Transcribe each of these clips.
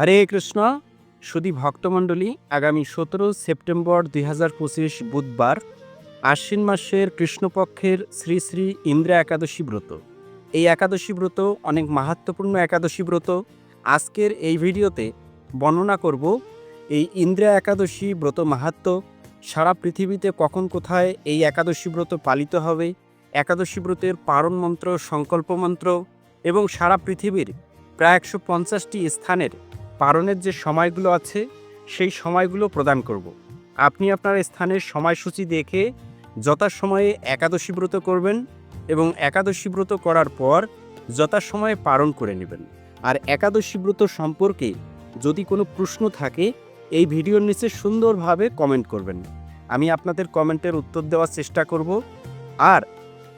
হরে কৃষ্ণ সুদী ভক্তমণ্ডলী, আগামী সতেরো সেপ্টেম্বর দুই হাজার পঁচিশ বুধবার, আশ্বিন মাসের কৃষ্ণপক্ষের শ্রী শ্রী ইন্দ্রা একাদশী ব্রত। এই একাদশী ব্রত অনেক মাহাত্মপূর্ণ একাদশী ব্রত। আজকের এই ভিডিওতে বর্ণনা করব এই ইন্দ্রা একাদশী ব্রত মাহাত্ম সারা পৃথিবীতে কখন কোথায় এই একাদশী ব্রত পালিত হবে, একাদশী ব্রতের পারণ মন্ত্র, সংকল্প মন্ত্র এবং সারা পৃথিবীর প্রায় একশো পঞ্চাশটি স্থানের পারণের যে সময়গুলো আছে, সেই সময়গুলো প্রদান করব। আপনি আপনার স্থানের সময়সূচি দেখে যথাসময়ে একাদশী ব্রত করবেন এবং একাদশী ব্রত করার পর যথাসময়ে পালন করে নেবেন। আর একাদশী ব্রত সম্পর্কে যদি কোনো প্রশ্ন থাকে, এই ভিডিওর নিচে সুন্দরভাবে কমেন্ট করবেন। আমি আপনাদের কমেন্টের উত্তর দেওয়ার চেষ্টা করব। আর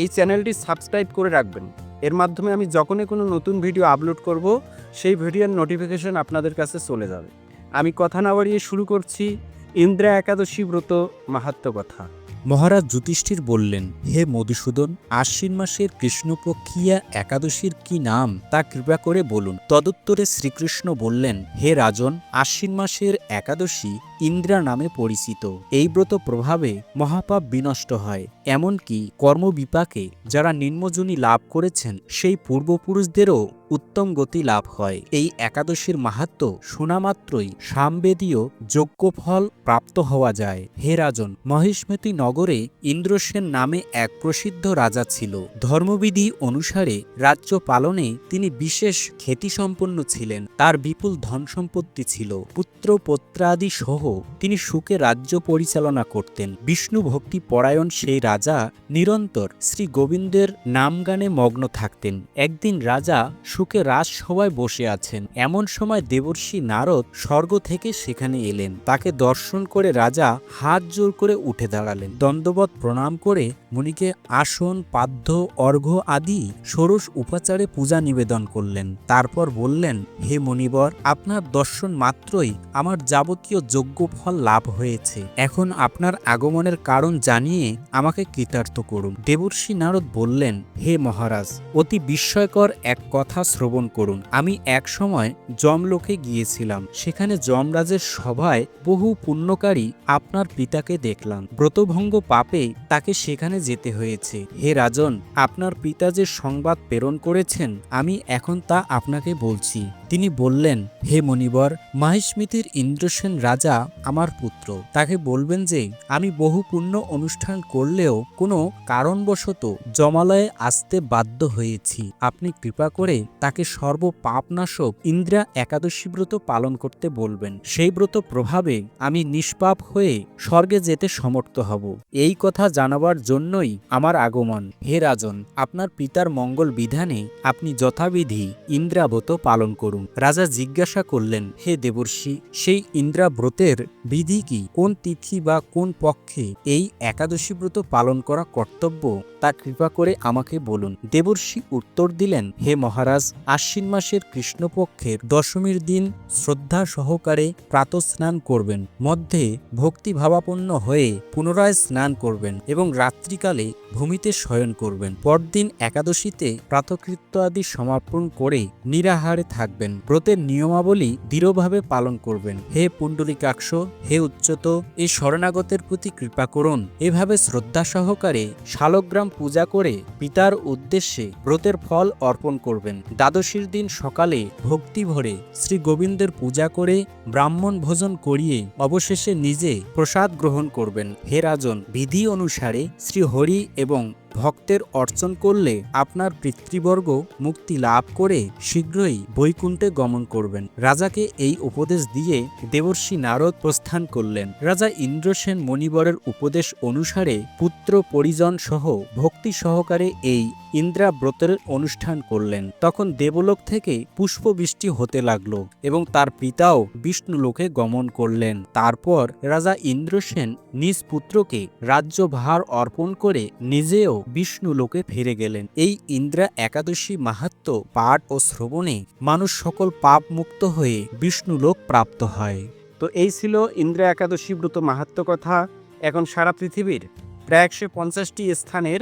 এই চ্যানেলটি সাবস্ক্রাইব করে রাখবেন। এর মাধ্যমে আমি যখনই কোনো নতুন ভিডিও আপলোড করব, সেই ভিডিওর নোটিফিকেশন আপনাদের কাছে চলে যাবে। আমি কথা না বাড়িয়ে শুরু করছি, ইন্দ্রা একাদশী ব্রত মাহাত্ম কথা। মহারাজ যুধিষ্ঠির বললেন, হে মধুসূদন, আশ্বিন মাসের কৃষ্ণপক্ষিয়া একাদশীর কি নাম? তা কৃপা করে বলুন। তদুত্তরে শ্রীকৃষ্ণ বললেন, হে রাজন, আশ্বিন মাসের একাদশী ইন্দ্রা নামে পরিচিত। এই ব্রত প্রভাবে মহাপাপ বিনষ্ট হয়। এমনকি কর্মবিপাকে যারা নিম্নজনী লাভ করেছেন, সেই পূর্বপুরুষদেরও উত্তম গতি লাভ হয়। এই একাদশীর মাহাত্ম শোনামাত্রই সামবেদীয় যজ্ঞফল প্রাপ্ত হওয়া যায়। হে রাজন, মহিষ্মতি নগরে ইন্দ্রসেন নামে এক প্রসিদ্ধ রাজা ছিল। ধর্মবিধি অনুসারে রাজ্য পালনে তিনি বিশেষ খ্যাতিসম্পন্ন ছিলেন। তার বিপুল ধন সম্পত্তি ছিল। পুত্র পত্রাদি সহ তিনি সুখে রাজ্য পরিচালনা করতেন। বিষ্ণু ভক্তি পরায়ণ সেই রাজা নিরন্তর শ্রী গোবিন্দের নামগানে মগ্ন থাকতেন। একদিন রাজা সুখে রাজসভায় বসে আছেন। এমন সময় দেবর্ষী নারদ স্বর্গ থেকে সেখানে এলেন। তাকে দর্শন করে রাজা হাত জোর করে উঠে দাঁড়ালেন। দণ্ডবত প্রণাম করে মুনিকে আসন, পাদ্য, অর্ঘ্য আদি, ষোড়শ উপাচারে পূজা নিবেদন করলেন। তারপর বললেন, হে মণিবর, আপনার দর্শন মাত্রই আমার যাবতীয় যোগ্য ফল লাভ হয়েছে। এখন আপনার আগমনের কারণ জানিয়ে আমাকে কৃতার্থ করুন। দেবর্ষি নারদ বললেন, হে মহারাজ, অতি বিস্ময়কর এক কথা শ্রবণ করুন। আমি এক সময় যমলোকে গিয়েছিলাম। সেখানে যমরাজের সভায় বহু পুণ্যকারী আপনার পিতাকে দেখলাম। ব্রতভঙ্গ পাপে তাকে সেখানে যেতে হয়েছে। হে রাজন, আপনার পিতা যে সংবাদ প্রেরণ করেছেন, আমি এখন তা আপনাকে বলছি। তিনি বললেন, হে মণিবর মাহিস্মিতির ইন্দ্রসেন রাজা আমার পুত্র। তাকে বলবেন যে, আমি বহু পুণ্য অনুষ্ঠান করলেও কোনো কারণবশত জমালয়ে আসতে বাধ্য হয়েছি। আপনি কৃপা করে তাকে সর্ব পাপনাশক ইন্দ্রা একাদশী ব্রত পালন করতে বলবেন। সেই ব্রত প্রভাবে আমি নিষ্পাপ হয়ে স্বর্গে যেতে সমর্থ হব। এই কথা জানাবার জন্যই আমার আগমন। হে রাজন, আপনার পিতার মঙ্গল বিধানে আপনি যথাবিধি ইন্দ্রাব্রত পালন করুন। রাজা জিজ্ঞাসা করলেন, হে দেবর্ষি, সেই ইন্দ্রাব্রতের বিধি কি? কোন তিথি বা কোন পক্ষে এই একাদশী ব্রত পালন করা কর্তব্য? তা কৃপা করে আমাকে বলুন। দেবর্ষি উত্তর দিলেন, হে মহারাজ আশ্বিন মাসের কৃষ্ণপক্ষের দশমীর দিন শ্রদ্ধা সহকারে প্রাতঃস্নান করবেন। মধ্যে ভক্তি ভাবাপন্ন হয়ে পুনরায় স্নান করবেন এবং রাত্রিকালে ভূমিতে শয়ন করবেন। পরদিন একাদশীতে প্রাতকৃত্য আদি সমাপন করে নিরাহারে থাকবেন। ব্রতের নিয়মাবলী দৃঢ়ভাবে পালন করবেন। হে পুণ্ডরিকাক্ষ হে উচ্চত এই শরণাগতের প্রতি কৃপা করুন। এভাবে শ্রদ্ধা সহকারে শালগ্রাম পূজা করে পিতার উদ্দেশ্যে ব্রতের ফল অর্পণ করবেন। দ্বাদশীর দিন সকালে ভক্তি ভরে শ্রী গোবিন্দের পূজা করে ব্রাহ্মণ ভোজন করিয়ে অবশেষে নিজে প্রসাদ গ্রহণ করবেন। হে রাজন, বিধি অনুসারে শ্রী হরি এবং ভক্তের অর্চন করলে আপনার পিতৃবর্গ মুক্তি লাভ করে শীঘ্রই বৈকুণ্ঠে গমন করবেন। রাজাকে এই উপদেশ দিয়ে দেবর্ষি নারদ প্রস্থান করলেন। রাজা ইন্দ্রসেন মণিবরের উপদেশ অনুসারে পুত্র পরিজন সহ ভক্তি সহকারে এই ইন্দ্রা ব্রতের অনুষ্ঠান করলেন। তখন দেবলোক থেকে পুষ্পবৃষ্টি হতে লাগল এবং তার পিতাও বিষ্ণুলোকে গমন করলেন। তারপর রাজা ইন্দ্রসেন নিজ পুত্রকে রাজ্যভার অর্পণ করে নিজেও বিষ্ণুলোকে ফিরে গেলেন। এই ইন্দ্রা একাদশী মাহাত্ম পাঠ ও শ্রবণে মানুষ সকল পাপ মুক্ত হয়ে বিষ্ণুলোক প্রাপ্ত হয়। তো এই ছিল ইন্দ্রা একাদশী ব্রত মাহাত্ম কথা। এখন সারা পৃথিবীর প্রায় একশো পঞ্চাশটি স্থানের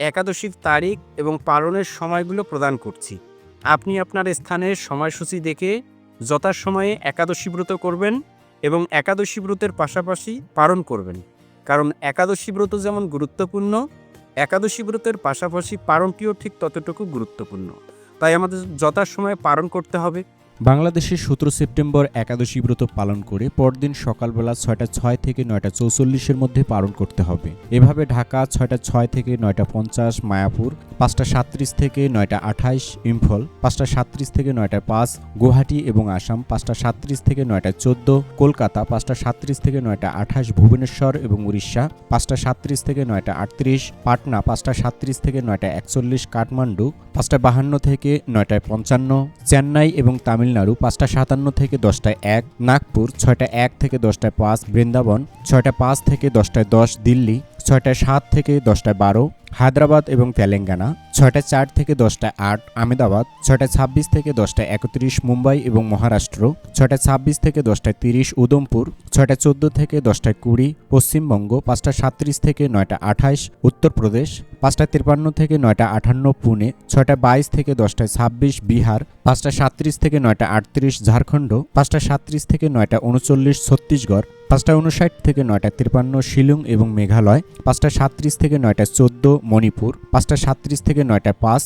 একাদশীর তারিখ এবং পালনের সময়গুলো প্রদান করছি। আপনি আপনার স্থানের সময়সূচি দেখে যথাসময়ে একাদশী ব্রত করবেন এবং একাদশী ব্রতের পাশাপাশি পালন করবেন। কারণ একাদশী ব্রত যেমন গুরুত্বপূর্ণ একাদশী ব্রতের পাশাপাশি পারণটিও ঠিক ততটুকু গুরুত্বপূর্ণ। তাই আমাদের যথাসময়ে পারণ করতে হবে। বাংলাদেশে সতেরো সেপ্টেম্বর একাদশী ব্রত পালন করে পরদিন সকালবেলা ছয়টা ছয় থেকে নয়টা চৌচল্লিশের মধ্যে পালন করতে হবে। এভাবে ঢাকা ছয়টা ছয় থেকে নয়টা পঞ্চাশ, মায়াপুর পাঁচটা সাতত্রিশ থেকে নয়টা আঠাইশ ইম্ফল পাঁচটা সাতত্রিশ থেকে নয়টা পাঁচ, গুয়াহাটি এবং আসাম পাঁচটা সাতত্রিশ থেকে নয়টা চোদ্দ, কলকাতা পাঁচটা সাতত্রিশ থেকে নয়টা আঠাশ, ভুবনেশ্বর এবং উড়িষ্যা পাঁচটা সাতত্রিশ থেকে নয়টা আটত্রিশ, পাটনা পাঁচটা সাতত্রিশ থেকে নয়টা একচল্লিশ, কাঠমান্ডু পাঁচটা বাহান্ন থেকে নয়টায় পঞ্চান্ন, চেন্নাই এবং তামিলনাড়ু পাঁচটা সাতান্ন থেকে দশটায় এক, নাগপুর ছয়টা এক থেকে দশটায় পাঁচ, বৃন্দাবন ছয়টা পাঁচ থেকে দশটায় দশ, দিল্লি ছয়টায় সাত থেকে দশটায় বারো হায়দ্রাবাদ এবং তেলেঙ্গানা, ছয়টা চার থেকে দশটায় আট আমেদাবাদ ছয়টা ছাব্বিশ থেকে দশটায় একত্রিশ মুম্বাই এবং মহারাষ্ট্র, ছয়টা ছাব্বিশ থেকে দশটায় তিরিশ উদমপুর ছয়টা চোদ্দ থেকে দশটায় কুড়ি পশ্চিমবঙ্গ, পাঁচটা সাতত্রিশ থেকে নয়টা আঠাইশ উত্তরপ্রদেশ, পাঁচটা তিপ্পান্ন থেকে নয়টা আটান্ন পুনে, ছয়টা বাইশ থেকে দশটায় ছাব্বিশ বিহার, পাঁচটা সাতত্রিশ থেকে নয়টা আটত্রিশ ঝাড়খণ্ড, পাঁচটা সাত্রিশ থেকে নয়টা উনচল্লিশ ছত্তিশগড় পাঁচটা উনষাট থেকে নয়টা তিপ্পান্ন শিলং এবং মেঘালয়, পাঁচটা সাতত্রিশ থেকে নয়টা চোদ্দ, মণিপুর, পাঁচটা সাতত্রিশ থেকে নয়টা পাঁচ,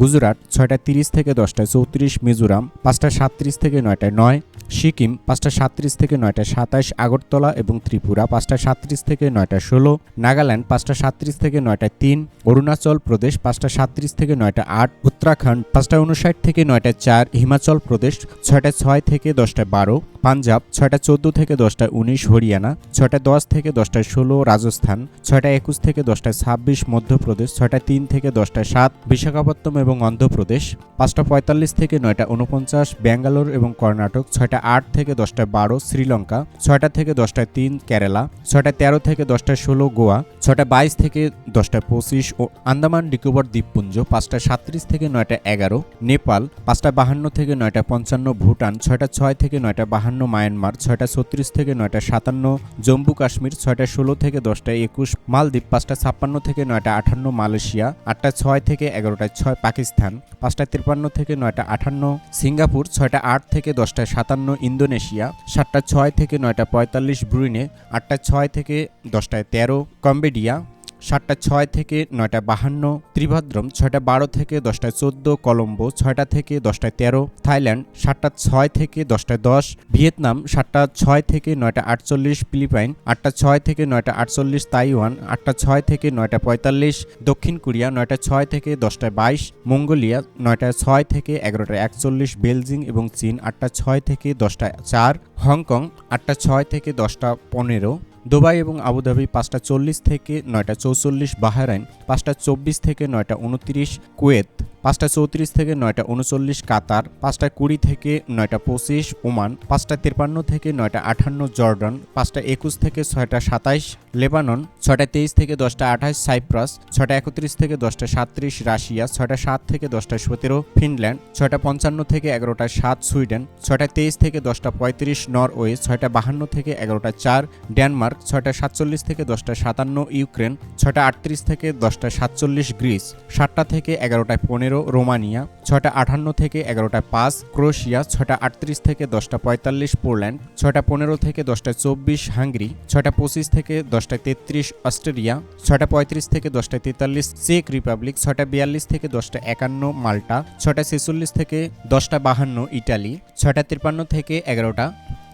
গুজরাট, ছয়টা তিরিশ থেকে দশটা চৌত্রিশ, মিজোরাম, পাঁচটা সাতত্রিশ থেকে নয়টা নয়, সিকিম, পাঁচটা সাতত্রিশ থেকে নয়টা সাতাশ, আগরতলা এবং ত্রিপুরা, পাঁচটা সাতত্রিশ থেকে নয়টা ষোলো, নাগাল্যান্ড, পাঁচটা সাতত্রিশ থেকে নয়টা তিন, অরুণাচল প্রদেশ, পাঁচটা সাতত্রিশ থেকে নয়টা আট, উত্তরাখণ্ড, পাঁচটা উনষাট থেকে নয়টা চার, হিমাচল প্রদেশ, ছয়টা ছয় থেকে দশটা বারো পাঞ্জাব, ছয়টা চোদ্দ থেকে দশটায় উনিশ হরিয়ানা, ছয়টা দশ থেকে দশটায় ষোলো রাজস্থান, ছয়টা একুশ থেকে দশটায় ছাব্বিশ মধ্যপ্রদেশ, ছয়টা তিন থেকে দশটায় সাত বিশাখাপত্তনম এবং অন্ধ্রপ্রদেশ, পাঁচটা পঁয়তাল্লিশ থেকে নয়টা উনপঞ্চাশ ব্যাঙ্গালোর এবং কর্ণাটক, ছয়টা আট থেকে দশটায় বারো শ্রীলঙ্কা, ছয়টা থেকে দশটায় তিন কেরালা, ছয়টা তেরো থেকে দশটায় ষোলো গোয়া, ছয়টা বাইশ থেকে দশটায় পঁচিশ ও আন্দামান নিকোবর দ্বীপপুঞ্জ, পাঁচটা সাতত্রিশ থেকে নয়টা এগারো, নেপাল, পাঁচটা বাহান্ন থেকে নয়টা পঞ্চান্ন ভুটান, ছয়টা ছয় থেকে নয়টা বাহান্ন মায়ানমার, ছয়টা ছত্রিশ থেকে নয়টা সাতান্ন, জম্মু কাশ্মীর, ছয়টা ষোলো থেকে দশটা একুশ, মালদ্বীপ, পাঁচটা ছাপ্পান্ন থেকে নয়টা আটান্ন মালয়েশিয়া, আটটা ছয় থেকে এগারোটায় ছয়, পাকিস্তান, পাঁচটা তিপ্পান্ন থেকে নয়টা আটান্ন সিঙ্গাপুর, ছয়টা আট থেকে দশটা সাতান্ন, ইন্দোনেশিয়া, সাতটা ছয় থেকে নয়টা পঁয়তাল্লিশ, ব্রুইনে, আটটা ছয় থেকে দশটায় তেরো, কম্বেডিয়া সাতটা ছয় থেকে নয়টা বাহান্ন, ত্রিভদ্রম ছয়টা বারো থেকে দশটায় চোদ্দ, কলম্বো ছয়টা থেকে দশটায় তেরো, থাইল্যান্ড সাতটা ছয় থেকে দশটায় দশ, ভিয়েতনাম সাতটা ছয় থেকে নয়টা আটচল্লিশ, ফিলিপাইন আটটা ছয় থেকে নয়টা আটচল্লিশ, তাইওয়ান আটটা ছয় থেকে নয়টা পঁয়তাল্লিশ, দক্ষিণ কোরিয়া নয়টা ছয় থেকে দশটায় বাইশ, মঙ্গোলিয়া নয়টা ছয় থেকে এগারোটা একচল্লিশ বেলজিং এবং চীন আটটা ছয় থেকে দশটা চার, হংকং আটটা ছয় থেকে দশটা পনেরো দুবাই এবং আবুধাবি পাঁচটা চল্লিশ থেকে নয়টা চৌচল্লিশ, বাহারাইন পাঁচটা চব্বিশ থেকে নয়টা উনত্রিশ, কুয়েত পাঁচটা চৌত্রিশ থেকে নয়টা উনচল্লিশ কাতার, পাঁচটা কুড়ি থেকে নয়টা পঁচিশ ওমান, পাঁচটা তিপ্পান্ন থেকে নয়টা আটান্ন জর্ডান, পাঁচটা একুশ থেকে ছয়টা সাতাইশ লেবানন, ছয়টা তেইশ থেকে দশটা আঠাশ সাইপ্রাস, ছয়টা একত্রিশ থেকে দশটা সাতত্রিশ রাশিয়া, ছয়টা সাত থেকে দশটা সতেরো ফিনল্যান্ড, ছয়টা পঞ্চান্ন থেকে এগারোটা সাত সুইডেন, ছয়টা তেইশ থেকে দশটা পঁয়ত্রিশ নরওয়ে, ছয়টা বাহান্ন থেকে এগারোটা চার ডেনমার্ক, ছয়টা সাতচল্লিশ থেকে দশটা সাতান্ন ইউক্রেন, ছয়টা আটত্রিশ থেকে দশটা সাতচল্লিশ গ্রিস, সাতটা থেকে এগারোটায় পনেরো রোমানিয়া, ছয়টা আটান্ন থেকে এগারোটা পাঁচ ক্রোয়েশিয়া ছয়টা আটত্রিশ থেকে দশটা পঁয়তাল্লিশ, পোল্যান্ড, ছয়টা পনেরো থেকে দশটা চব্বিশ, হাঙ্গরি, ছয়টা পঁচিশ থেকে দশটা তেত্রিশ, অস্ট্রেলিয়া, ছয়টা পঁয়ত্রিশ থেকে দশটা তেতাল্লিশ, চেক রিপাবলিক, ছয়টা বিয়াল্লিশ থেকে দশটা একান্ন, মাল্টা, ছয়টা ছেচল্লিশ থেকে দশটা বাহান্ন, ইটালি, ছয়টা তিপ্পান্ন থেকে এগারোটা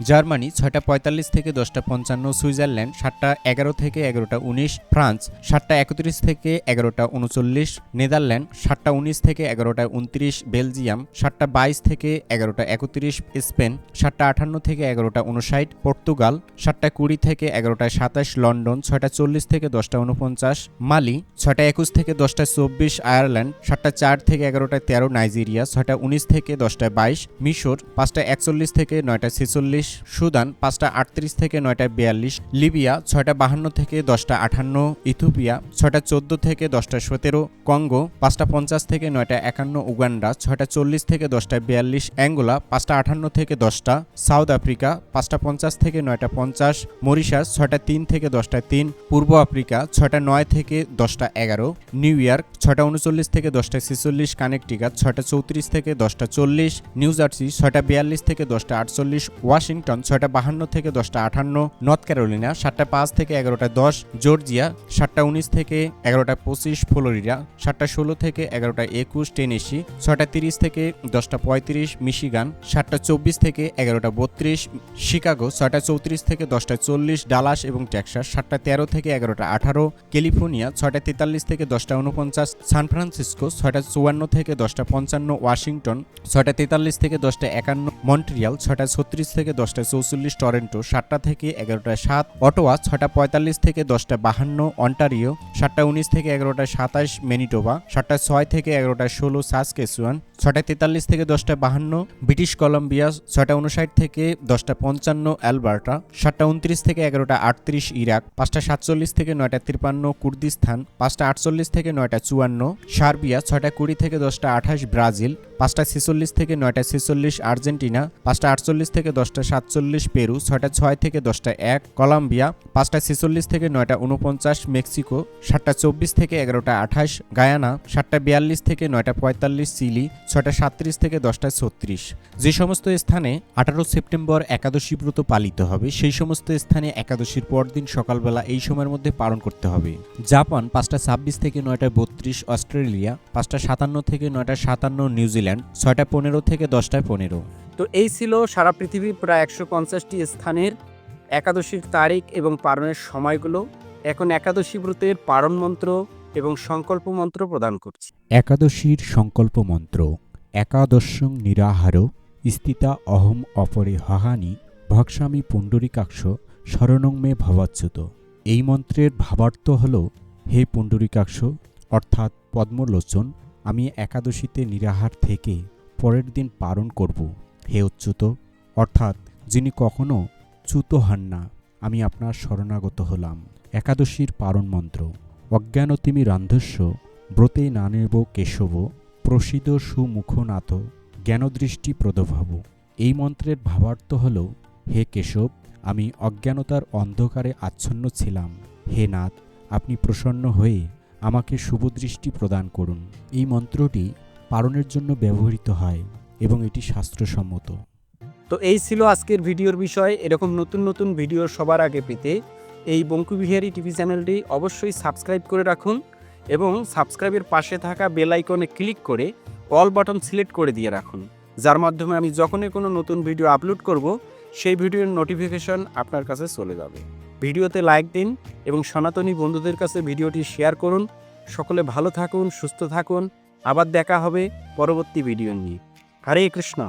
জার্মানি ছয়টা পঁয়তাল্লিশ থেকে দশটা পঞ্চান্ন, সুইজারল্যান্ড সাতটা এগারো থেকে এগারোটা উনিশ, ফ্রান্স সাতটা একত্রিশ থেকে এগারোটা উনচল্লিশ, নেদারল্যান্ড সাতটা উনিশ থেকে এগারোটা উনত্রিশ, বেলজিয়াম সাতটা বাইশ থেকে এগারোটা একত্রিশ, স্পেন সাতটা আটান্ন থেকে এগারোটা উনষাট, পর্তুগাল সাতটা কুড়ি থেকে এগারোটা সাতাশ, লন্ডন ছয়টা চল্লিশ থেকে দশটা উনপঞ্চাশ, মালি ছয়টা একুশ থেকে দশটা চব্বিশ, আয়ারল্যান্ড সাতটা চার থেকে এগারোটা তেরো, নাইজেরিয়া ছয়টা উনিশ থেকে দশটা বাইশ, মিশর পাঁচটা একচল্লিশ থেকে নয়টা ছেচল্লিশ সুদান পাঁচটা আটত্রিশ থেকে নয়টা বিয়াল্লিশ, লিবিয়া ছয়টা বাহান্ন থেকে দশটা আটান্ন ইথোপিয়া ছয়টা চোদ্দ থেকে দশটা সতেরো, কঙ্গো পাঁচটা পঞ্চাশ থেকে নয়টা একান্ন, উগান্ডা ছয়টা চল্লিশ থেকে দশটা বিয়াল্লিশ, অ্যাঙ্গোলা পাঁচটা আটান্ন থেকে দশটা, সাউথ আফ্রিকা পাঁচটা পঞ্চাশ থেকে নয়টা পঞ্চাশ, মরিশাস ছয়টা তিন থেকে দশটা তিন, পূর্ব আফ্রিকা ছয়টা নয় থেকে দশটা এগারো, নিউ ইয়র্ক ছয়টা উনচল্লিশ থেকে দশটা ছেচল্লিশ, কানেকটিকাট ছয়টা চৌত্রিশ থেকে দশটা চল্লিশ, নিউ জার্সি ছয়টা বিয়াল্লিশ থেকে দশটা আটচল্লিশ, ওয়াশিংটন ছয়টা বাহান্ন থেকে দশটা আঠান্ন, নর্থ ক্যারোলিনা, সাতটা পাঁচ থেকে এগারোটা দশ, জর্জিয়া, সাতটা উনিশ থেকে এগারোটা পঁচিশ, ফ্লোরিডা, সাতটা ষোলো থেকে এগারোটা একুশ, টেনেসি, ছয়টা তিরিশ থেকে দশটা পঁয়ত্রিশ, মিশিগান, সাতটা চব্বিশ থেকে এগারোটা বত্রিশ, শিকাগো, ছয়টা চৌত্রিশ থেকে দশটা চল্লিশ, ডালাস এবং টেক্সাস, সাতটা তেরো থেকে এগারোটা আঠারো, ক্যালিফোর্নিয়া, ছয়টা তেতাল্লিশ থেকে দশটা উনপঞ্চাশ, সান ফ্রান্সিসকো, ছয়টা চুয়ান্ন থেকে দশটা পঞ্চান্ন, ওয়াশিংটন, ছয়টা তেতাল্লিশ থেকে দশটা একান্ন, মন্ট্রিয়াল, ছয়টা ছত্রিশ থেকে দশটা চৌচল্লিশ টরেন্টো, সাতটা থেকে এগারোটা সাত, অটোয়া ছয়টা পঁয়তাল্লিশ থেকে দশটা বাহান্ন, অন্টারিও সাতটা উনিশ থেকে এগারোটা সাতাশ, মেনিটোবা সাতটা ছয় থেকে এগারোটা ষোলো, সাসকেসুয়ান ছয়টা তেতাল্লিশ থেকে দশটা বাহান্ন, ব্রিটিশ কলম্বিয়া ছয়টা উনষাট থেকে দশটা পঞ্চান্ন, অ্যালবার্টা সাতটা উনত্রিশ থেকে এগারোটা আটত্রিশ, ইরাক পাঁচটা সাতচল্লিশ থেকে নয়টা তিপ্পান্ন কুর্দিস্তান পাঁচটা আটচল্লিশ থেকে নয়টা চুয়ান্ন, সার্বিয়া ছয়টা কুড়ি থেকে দশটা আঠাশ, ব্রাজিল পাঁচটা ছেচল্লিশ থেকে নয়টা ছেচল্লিশ, আর্জেন্টিনা পাঁচটা আটচল্লিশ থেকে দশটা সাতচল্লিশ, পেরু ছয়টা ছয় থেকে দশটা এক, কলম্বিয়া পাঁচটা ছেচল্লিশ থেকে নয়টা উনপঞ্চাশ, মেক্সিকো সাতটা চব্বিশ থেকে এগারোটা আঠাশ, গায়ানা সাতটা বিয়াল্লিশ থেকে নয়টা পঁয়তাল্লিশ, চিলি ছয়টা সাতত্রিশ থেকে দশটা ছত্রিশ। যে সমস্ত স্থানে আঠারো সেপ্টেম্বর একাদশী ব্রত পালিত হবে, সেই সমস্ত স্থানে একাদশীর পরদিন সকালবেলা এই সময়ের মধ্যে পালন করতে হবে। জাপান পাঁচটা ছাব্বিশ থেকে নয়টা বত্রিশ, অস্ট্রেলিয়া পাঁচটা সাতান্ন থেকে নয়টা সাতান্ন, নিউজিল্যান্ড ছয়টা পনেরো থেকে দশটায় পনেরো। তো এই ছিল সারা পৃথিবীর প্রায় একশো পঞ্চাশটি স্থানের একাদশীর তারিখ এবং পারণের সময়গুলো। এখন একাদশী ব্রতের পারণ মন্ত্র এবং সংকল্প মন্ত্র প্রদান করছি। একাদশীর সংকল্প মন্ত্র, একাদশং নিরাহার, স্থিতা অহম অপরে হহানি ভক্সামি পুণ্ডরিকাক্ষ, শরণং মে ভবাচ্যুত। এই মন্ত্রের ভাবার্থ হল, হে পুণ্ডরিকাক্ষ, অর্থাৎ পদ্মলোচন, আমি একাদশীতে নিরাহার থেকে পরের দিন পালন করব। হে অচ্যুত অর্থাৎ যিনি কখনো চ্যুত হন না, আমি আপনার শরণাগত হলাম। একাদশীর পারণ মন্ত্র। অজ্ঞানতিমি রান্ধস্য, ব্রতে নানেব কেশব প্রসিদ সুমুখনাথ, জ্ঞানদৃষ্টি প্রদভাব। এই মন্ত্রের ভাবার্থ হল, হে কেশব, আমি অজ্ঞানতার অন্ধকারে আচ্ছন্ন ছিলাম। হে নাথ, আপনি প্রসন্ন হয়ে আমাকে শুভদৃষ্টি প্রদান করুন। এই মন্ত্রটি পালনের জন্য ব্যবহৃত হয়। এবং এটি শাস্ত্রসম্মত। তো এই ছিল আজকের ভিডিওর বিষয়। এরকম নতুন নতুন ভিডিও সবার আগে পেতে এই বঙ্কুবিহারী টিভি চ্যানেলটি অবশ্যই সাবস্ক্রাইব করে রাখুন এবং সাবস্ক্রাইবের পাশে থাকা বেল আইকনে ক্লিক করে অল বাটন সিলেক্ট করে দিয়ে রাখুন। যার মাধ্যমে আমি যখনই কোনো নতুন ভিডিও আপলোড করব, সেই ভিডিওর নোটিফিকেশন আপনার কাছে চলে যাবে। ভিডিওতে লাইক দিন এবং সনাতনী বন্ধুদের কাছে ভিডিওটি শেয়ার করুন। সকলে ভালো থাকুন, সুস্থ থাকুন। আবার দেখা হবে পরবর্তী ভিডিও নিয়ে। হরে কৃষ্ণ।